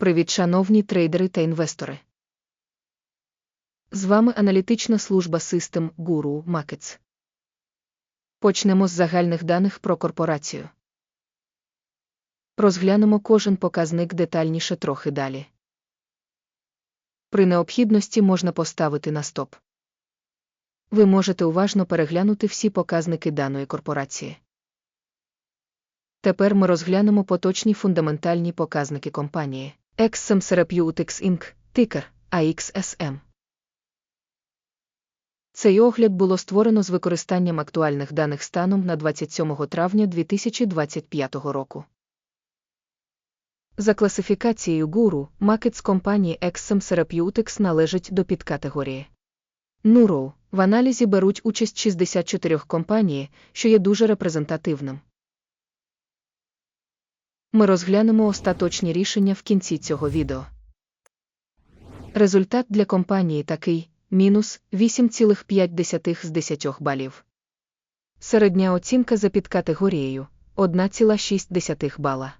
Привіт, шановні трейдери та інвестори. З вами аналітична служба System Guru Markets. Почнемо з загальних даних про корпорацію. Розглянемо кожен показник детальніше трохи далі. При необхідності можна поставити на стоп. Ви можете уважно переглянути всі показники даної корпорації. Тепер ми розглянемо поточні фундаментальні показники компанії. Exsem Therapeutics Inc., тикер AXSM. Цей огляд було створено з використанням актуальних даних станом на 27 травня 2025 року. За класифікацією гуру, макет з компанії Exsem Therapeutics належить до підкатегорії. Nuro в аналізі беруть участь 64 компанії, що є дуже репрезентативним. Ми розглянемо остаточні рішення в кінці цього відео. Результат для компанії такий мінус 8,5 з 10 балів. Середня оцінка за підкатегорією 1,6 бала.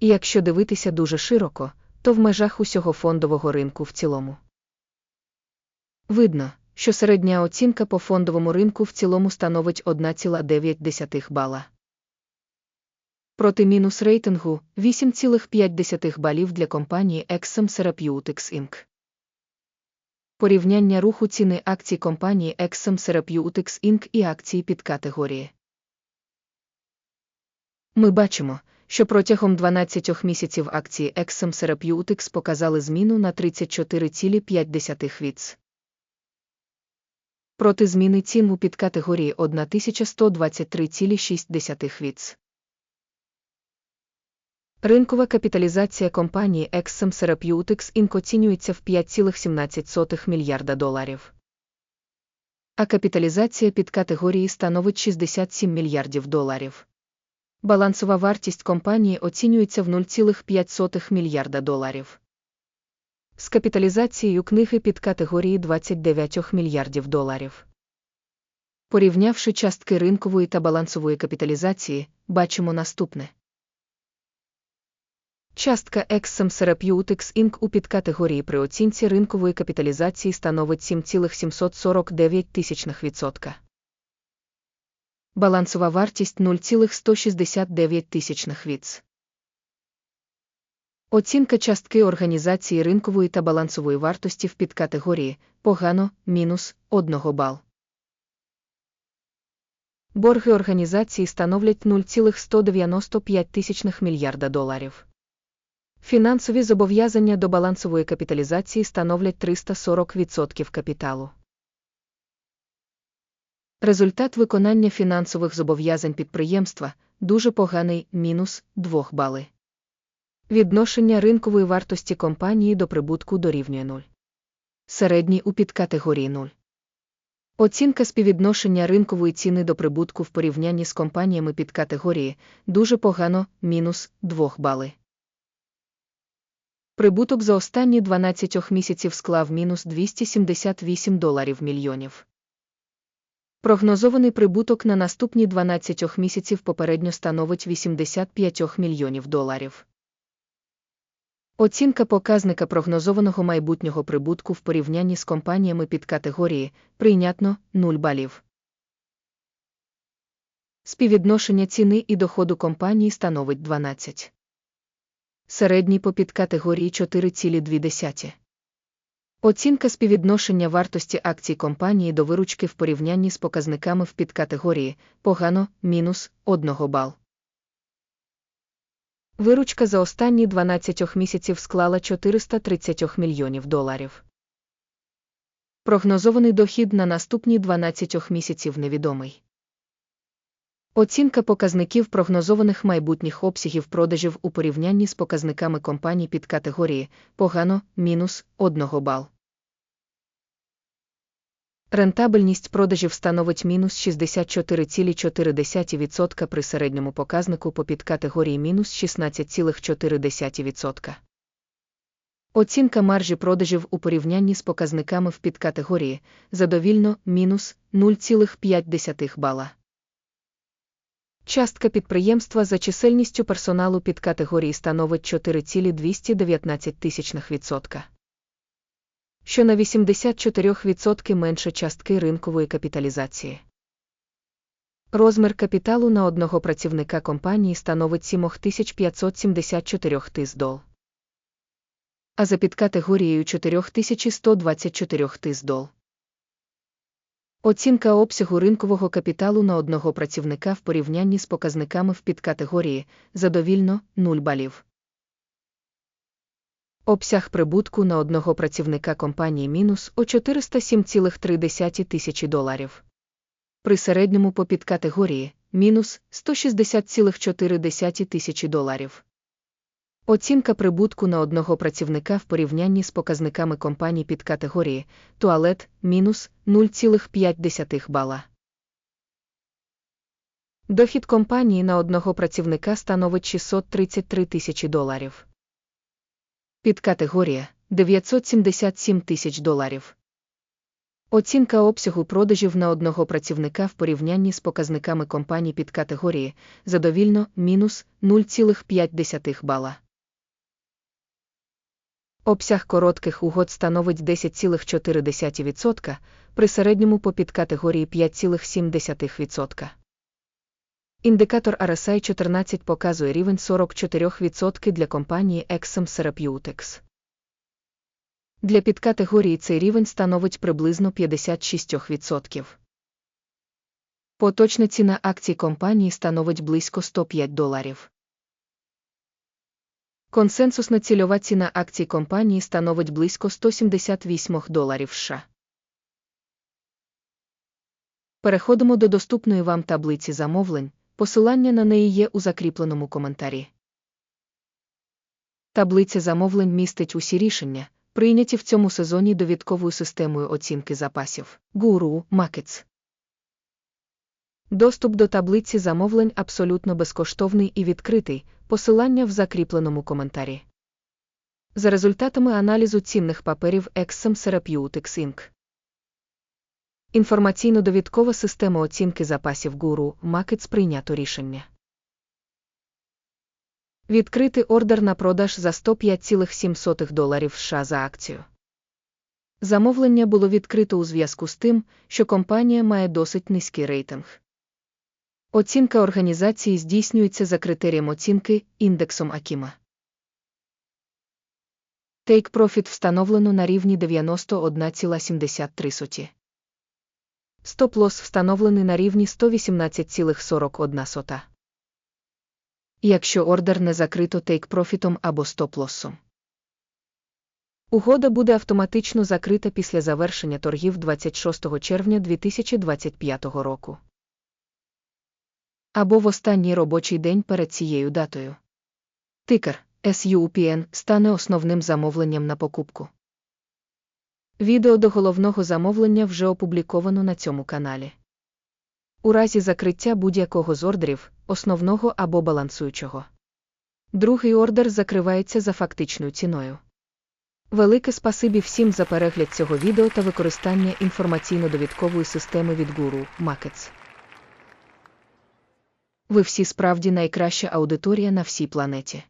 І якщо дивитися дуже широко, то в межах усього фондового ринку в цілому. Видно, що середня оцінка по фондовому ринку в цілому становить 1,9 бала. Проти мінус рейтингу 8,5 балів для компанії Exxon Therapeutics Inc. Порівняння руху ціни акцій компанії Exxon Therapeutics Inc. і акції під категорії. Ми бачимо, що протягом 12 місяців акції Exxon Therapeutics показали зміну на 34,5 віц. Проти зміни цін у підкатегорії 1123,6 віц. Ринкова капіталізація компанії Exxon Therapeutics Inc. оцінюється в 5,17 мільярда доларів. А капіталізація під категорії становить 67 мільярдів доларів. Балансова вартість компанії оцінюється в 0,5 мільярда доларів. З капіталізацією книги під категорії 29 мільярдів доларів. Порівнявши частки ринкової та балансової капіталізації, бачимо наступне. Частка Exxon Therapeutics Inc. у підкатегорії при оцінці ринкової капіталізації становить 7,749 тисячних Балансова вартість 0,169 віц. Оцінка частки організації ринкової та балансової вартості в підкатегорії погано мінус 1 бал. Борги організації становлять 0,195 мільярда доларів. Фінансові зобов'язання до балансової капіталізації становлять 340% капіталу. Результат виконання фінансових зобов'язань підприємства дуже поганий мінус 2 бали. Відношення ринкової вартості компанії до прибутку дорівнює 0. Середній у підкатегорії 0. Оцінка співвідношення ринкової ціни до прибутку в порівнянні з компаніями під категорії дуже погано мінус 2 бали. Прибуток за останні 12 місяців склав мінус 278 доларів мільйонів. Прогнозований прибуток на наступні 12 місяців попередньо становить 85 мільйонів доларів. Оцінка показника прогнозованого майбутнього прибутку в порівнянні з компаніями під категорії прийнятно 0 балів. Співвідношення ціни і доходу компанії становить 12 середній по підкатегорії 4,2. Оцінка співвідношення вартості акцій компанії до виручки в порівнянні з показниками в підкатегорії погано мінус 1 бал. Виручка за останні 12 місяців склала 430 мільйонів доларів. Прогнозований дохід на наступні 12 місяців невідомий. Оцінка показників прогнозованих майбутніх обсягів продажів у порівнянні з показниками компаній під категорії погано мінус 1 бал. Рентабельність продажів становить мінус 64,4% при середньому показнику по підкатегорії мінус 16,4%. Оцінка маржі продажів у порівнянні з показниками в підкатегорії задовільно мінус 0,5 бала. Частка підприємства за чисельністю персоналу під категорії становить 4,219 тисячних відсотка, що на 84% менше частки ринкової капіталізації. Розмір капіталу на одного працівника компанії становить 7574 тис дол. А за підкатегорією 4124 тис дол. Оцінка обсягу ринкового капіталу на одного працівника в порівнянні з показниками в підкатегорії задовільно 0 балів. Обсяг прибутку на одного працівника компанії мінус о 407,3 тисячі доларів. При середньому по підкатегорії мінус 160,4 тисячі доларів. Оцінка прибутку на одного працівника в порівнянні з показниками компаній під категорії туалет мінус 0,5 бала. Дохід компанії на одного працівника становить 633 тисячі доларів. Підкатегорія 977 тисяч доларів. Оцінка обсягу продажів на одного працівника в порівнянні з показниками компаній під категорії задовільно мінус 0,5 бала. Обсяг коротких угод становить 10,4%, при середньому по підкатегорії 5,7%. Індикатор RSI 14 показує рівень 44% для компанії Exum Therapeutics. Для підкатегорії цей рівень становить приблизно 56%. Поточна ціна акцій компанії становить близько 105 доларів. Консенсусна цільова ціна акцій компанії становить близько 178 доларів США. Переходимо до доступної вам таблиці замовлень, посилання на неї є у закріпленому коментарі. Таблиця замовлень містить усі рішення, прийняті в цьому сезоні довідковою системою оцінки запасів Guru Markets. Доступ до таблиці замовлень абсолютно безкоштовний і відкритий, посилання в закріпленому коментарі. За результатами аналізу цінних паперів Exum Therapeutics Inc. Інформаційно-довідкова система оцінки запасів Guru Markets прийнято рішення. Відкрити ордер на продаж за 105,7 доларів США за акцію. Замовлення було відкрито у зв'язку з тим, що компанія має досить низький рейтинг. Оцінка організації здійснюється за критерієм оцінки індексом Акіма. Take Profit встановлено на рівні 91,73. Стоп-лосс встановлений на рівні 118,41. Якщо ордер не закрито тейк-профітом або стоп-лоссом. Угода буде автоматично закрита після завершення торгів 26 червня 2025 року або в останній робочий день перед цією датою. Тикер SUPN стане основним замовленням на покупку. Відео до головного замовлення вже опубліковано на цьому каналі. У разі закриття будь-якого з ордерів, основного або балансуючого. Другий ордер закривається за фактичною ціною. Велике спасибі всім за перегляд цього відео та використання інформаційно-довідкової системи від Guru Markets. Ви всі справді найкраща аудиторія на всій планеті.